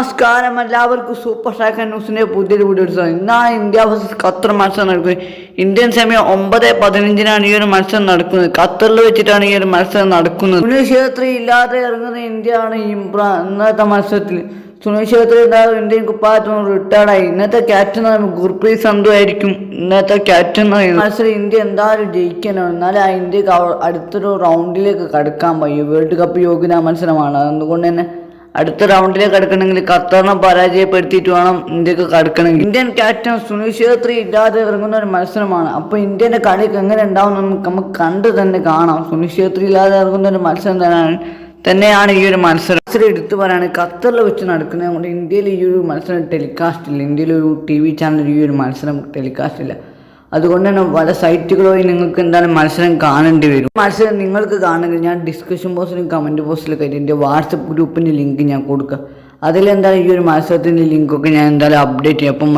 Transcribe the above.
നമസ്കാരം. എല്ലാവർക്കും super stacker ന്യൂസിന്റെ പുതിയൊരു വീഡിയോ എടുത്തത് ഇന്നാണ് ഇന്ത്യ വേഴ്സസ് ഖത്തർ മത്സരം നടക്കുന്നത്. ഇന്ത്യൻ സമയം ഒമ്പത് പതിനഞ്ചിനാണ് ഈ ഒരു മത്സരം നടക്കുന്നത്. ഖത്തറിൽ വെച്ചിട്ടാണ് ഈ ഒരു മത്സരം നടക്കുന്നത്. സുനിൽ ഛേത്രി ഇല്ലാതെ ഇറങ്ങുന്ന ഇന്ത്യയാണ് ഇമ്രാൻ ഇന്നത്തെ മത്സരത്തിൽ. സുനിൽ ഛേത്രി ഇല്ലാതെ ഇന്ത്യൻ കുപ്പായത്തിൽ റിട്ടയർഡായി ഇന്നത്തെ ക്യാപ്റ്റൻ ഗുർപ്രീത് സന്ധു ആയിരിക്കും ഇന്നത്തെ ക്യാപ്റ്റൻ മത്സരം ഇന്ത്യ എന്തായാലും ജയിക്കാനാണ് എന്നാലേ ആ ഇന്ത്യയ്ക്ക് അടുത്തൊരു റൗണ്ടിലേക്ക് കടക്കാൻ പോയി വേൾഡ് കപ്പ് യോഗ്യത മത്സരമാണ്. അതുകൊണ്ട് തന്നെ അടുത്ത റൗണ്ടിലേക്ക് കടക്കണമെങ്കിൽ ഖത്തറിനെ പരാജയപ്പെടുത്തിയിട്ട് വേണം ഇന്ത്യയ്ക്ക് കടക്കണമെങ്കിൽ. ഇന്ത്യൻ ക്യാപ്റ്റൻ സുനിൽ ഛേത്രി ഇല്ലാതെ ഇറങ്ങുന്ന ഒരു മത്സരമാണ്. അപ്പോൾ ഇന്ത്യന്റെ കളിക്ക് എങ്ങനെ ഉണ്ടാവും നമുക്ക് നമുക്ക് കണ്ട് തന്നെ കാണാം. സുനിൽ ഛേത്രി ഇല്ലാതെ ഇറങ്ങുന്ന ഒരു മത്സരം തന്നെയാണ് തന്നെയാണ് ഈ ഒരു മത്സരം. മത്സരം എടുത്തു പറയാൻ ഖത്തറിൽ വെച്ച് നടക്കുന്നത് കൊണ്ട് ഇന്ത്യയിൽ ഈ ഒരു മത്സരം ടെലികാസ്റ്റ് ഇല്ല. ഇന്ത്യയിൽ ഒരു ടി വി ചാനൽ ഈ ഒരു മത്സരം ടെലികാസ്റ്റ് ഇല്ല. അതുകൊണ്ട് തന്നെ പല സൈറ്റുകൾ വഴി നിങ്ങൾക്ക് എന്തായാലും മത്സരം കാണേണ്ടി വരും. മത്സരം നിങ്ങൾക്ക് കാണണമെങ്കിൽ ഞാൻ ഡിസ്കഷൻ ബോക്സിലും കമന്റ് ബോക്സിലൊക്കെ ആയിട്ട് എന്റെ വാട്സപ്പ് ഗ്രൂപ്പിന്റെ ലിങ്ക് ഞാൻ കൊടുക്കുക അതിലെന്തായാലും ഈ ഒരു മത്സരത്തിന്റെ ലിങ്കൊക്കെ ഞാൻ എന്തായാലും അപ്ഡേറ്റ് ചെയ്യും. അപ്പം